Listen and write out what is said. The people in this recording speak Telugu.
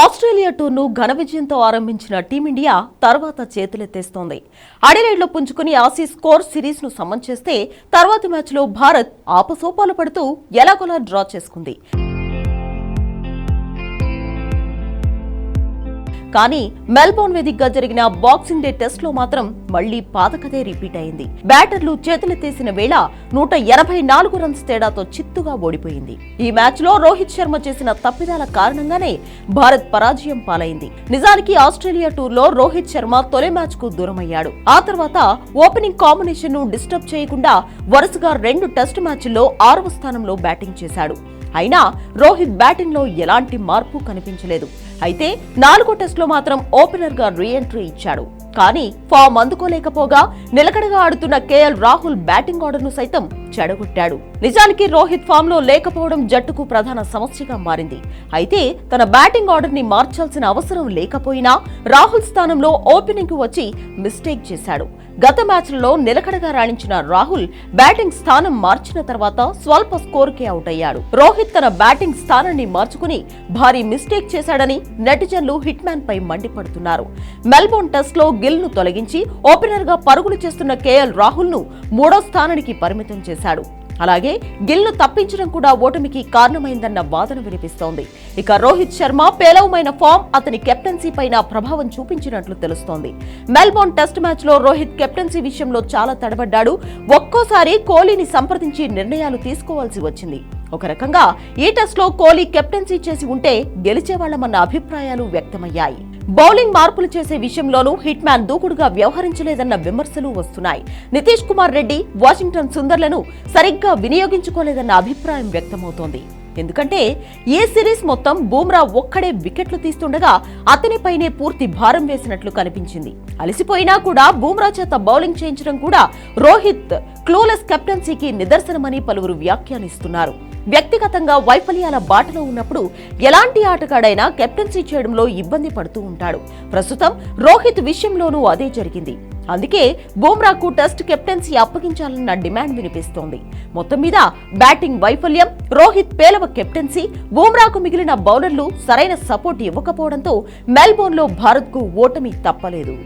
ఆస్ట్రేలియా టూర్ను ఘన విజయంతో ఆరంభించిన టీమిండియా తర్వాత చేతులెత్తేస్తోంది. అడిలైడ్లో పుంజుకుని ఆసీ స్కోర్ సిరీస్ను సమం చేస్తే తర్వాతి మ్యాచ్లో భారత్ ఆపసోపాలు పడుతూ ఎలాగోలా డ్రా చేసుకుంది. కానీ మెల్బోర్న్ వేదికగా జరిగిన బాక్సింగ్ డే టెస్ట్లో మాత్రం మళ్ళీ పాతకథే రిపీట్ అయింది. బ్యాటర్లు చేతులెత్తేసిన వేళ నూట ఎనభై నాలుగు రన్స్ తేడాతో చిత్తుగా ఓడిపోయింది. ఈ మ్యాచ్లో రోహిత్ శర్మ చేసిన తప్పిదాల కారణంగానే భారత్ పరాజయం పాలైంది. నిజానికి ఆస్ట్రేలియా టూర్లో రోహిత్ శర్మ తొలి మ్యాచ్కు దూరమయ్యాడు. ఆ తర్వాత ఓపెనింగ్ కాంబినేషన్ను డిస్టర్బ్ చేయకుండా వరుసగా రెండు టెస్ట్ మ్యాచ్ల్లో ఆరవ స్థానంలో బ్యాటింగ్ చేశాడు. అయినా రోహిత్ బ్యాటింగ్లో ఎలాంటి మార్పు కనిపించలేదు. అయితే నాలుగో టెస్ట్లో మాత్రం ఓపెనర్గా రీఎంట్రీ రీ ఎంట్రీ ఇచ్చాడు. కానీ ఫామ్ అందుకోలేకపోగా నిలకడగా ఆడుతున్న కేఎల్ రాహుల్ బ్యాటింగ్ ఆర్డర్ను సైతం చెడగొట్టాడు. నిజానికి రోహిత్ ఫామ్లో లేకపోవడం జట్టుకు ప్రధాన సమస్యగా మారింది. అయితే తన బ్యాటింగ్ ఆర్డర్ని మార్చాల్సిన అవసరం లేకపోయినా రాహుల్ స్థానంలో ఓపెనింగ్కు వచ్చి మిస్టేక్ చేశాడు. గత మ్యాచ్లలో నిలకడగా రాణించిన రాహుల్ బ్యాటింగ్ స్థానం మార్చిన తర్వాత స్వల్ప స్కోర్కే అవుట్ అయ్యాడు. రోహిత్ తన బ్యాటింగ్ స్థానాన్ని మార్చుకుని భారీ మిస్టేక్ చేశాడని నెటిజన్లు హిట్ మ్యాన్ పై మండిపడుతున్నారు. మెల్బోర్న్ టెస్ట్లో గిల్ను తొలగించి ఓపెనర్గా పరుగులు చేస్తున్న కేఎల్ రాహుల్ను మూడో స్థానానికి పరిమితం చేశాడు. అలాగే గిల్ను తప్పించడం కూడా ఓటమికి కారణమైందన్న వాదన వినిపిస్తోంది. ఇక రోహిత్ శర్మ పేలవమైన ఫామ్ అతని కెప్టెన్సీ పైన ప్రభావం చూపించినట్లు తెలుస్తోంది. మెల్బోర్న్ టెస్ట్ మ్యాచ్లో రోహిత్ కెప్టెన్సీ విషయంలో చాలా తడబడ్డాడు. ఒక్కోసారి కోహ్లీని సంప్రదించి నిర్ణయాలు తీసుకోవాల్సి వచ్చింది. ఒక రకంగా ఈ టెస్ట్లో కోహ్లీ కెప్టెన్సీ చేసి ఉంటే గెలిచేవాళ్ళమన్న అభిప్రాయాలు వ్యక్తమయ్యాయి. బౌలింగ్ మార్పులు చేసే విషయంలోనూ హిట్ మ్యాన్ దూకుడుగా వ్యవహరించలేదన్న విమర్శలు వస్తున్నాయి. నితీష్ కుమార్ రెడ్డి వాషింగ్టన్ సుందర్లను సరిగ్గా వినియోగించుకోలేదన్న అభిప్రాయం వ్యక్తమవుతోంది. ఎందుకంటే ఏ సిరీస్ మొత్తం బూమ్రా ఒక్కడే వికెట్లు తీస్తుండగా అతనిపైనే పూర్తి భారం వేసినట్లు కనిపించింది. అలసిపోయినా కూడా బూమ్రా చేత బౌలింగ్ చేయించడం కూడా రోహిత్ క్లూలెస్ కెప్టెన్సీకి నిదర్శనమని పలువురు వ్యాఖ్యానిస్తున్నారు. వ్యక్తిగతంగా వైఫల్యాల బాటలో ఉన్నప్పుడు ఎలాంటి ఆటగాడైనా కెప్టెన్సీ చేయడంలో ఇబ్బంది పడుతూ ఉంటాడు. ప్రస్తుతం రోహిత్ విషయంలోనూ అదే జరిగింది. అందుకే బూమ్రాకు టెస్ట్ కెప్టెన్సీ అప్పగించాలన్న డిమాండ్ వినిపిస్తోంది. మొత్తం మీద బ్యాటింగ్ వైఫల్యం రోహిత్ పేలవ కెప్టెన్సీ బూమ్రాకు మిగిలిన బౌలర్లు సరైన సపోర్ట్ ఇవ్వకపోవడంతో మెల్బోర్న్లో భారత్కు ఓటమి తప్పలేదు.